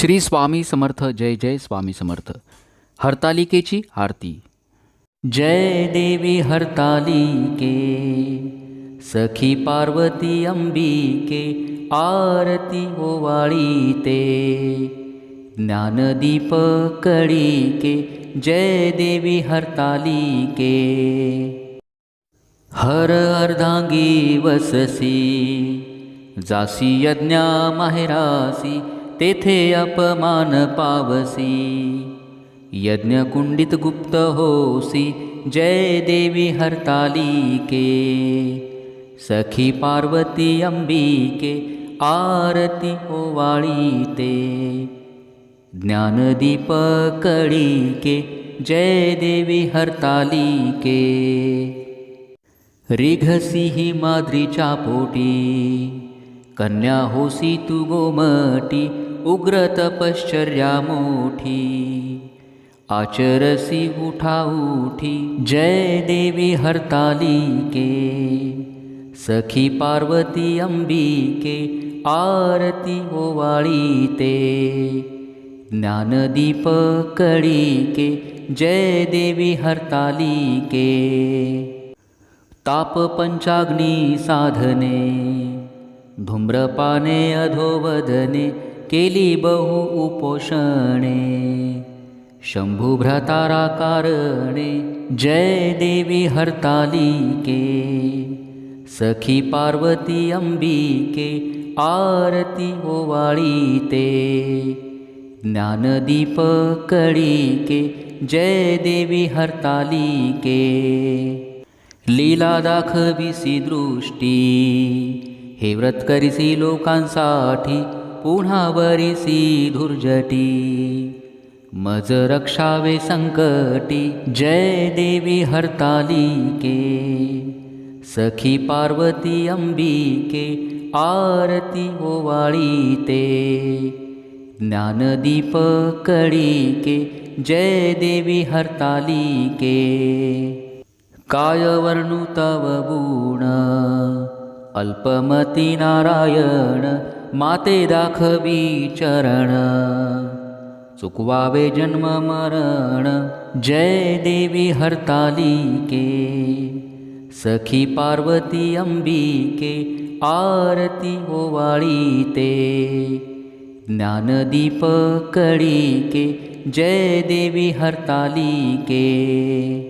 श्री स्वामी समर्थ जय जय स्वामी समर्थ. हरतालिकेची आरती. जय देवी हरतालिके सखी पार्वती अंबिके आरती ओवाळीते. ज्ञानदीप कळीके जय देवी हरतालिके. हर अर्धांगी वससी जासी यज्ञा माहेरासी तेथे अपमान पावसी. यज्ञकुंडित गुप्त होसी जय देवी हरतालिके. सखी पार्वती अंबिके आरती ओवाळी ते ज्ञानदीप कळीके जय देवी हरतालिके. रिघसी ही माद्रीच्या पोटी कन्या होसी तू गोमटी उग्र तपश्चर्या मोठी आचरसी उठा उठी जय देवी हरतालिके। सखी पार्वती अंबिके आरती ओवाळी ते ज्ञानदीप कळीके जय देवी हरतालिके। ताप पंचाग्नी साधने धूम्रपाने अधोवदने केली बहु उपोषणे। शंभुभ्रतारा कारणे जय देवी हरतालिके। सखी पार्वती अंबिके आरती ओवाळी ते ज्ञानदीप कळीके जय देवी हरतालिके। लीला दाखविसी दृष्टी हे व्रत करिसी लोकांसाठी पुन्हा वरिसी धुर्जटी मज रक्षावे संकटी जय देवी हरतालिके. सखी पार्वती अंबिके आरती ओवाळी ते ज्ञानदीप कळीके जय देवी हरतालिके. काय वर्णु तव गुण अल्पमती नारायण माते दाखवी चरण. चुकवावे जन्म मरण. जय देवी हरतालिके. सखी पार्वती अंबिके. आरती ओवाळीते. ज्ञानदीप कळीके. जय देवी हरतालिके.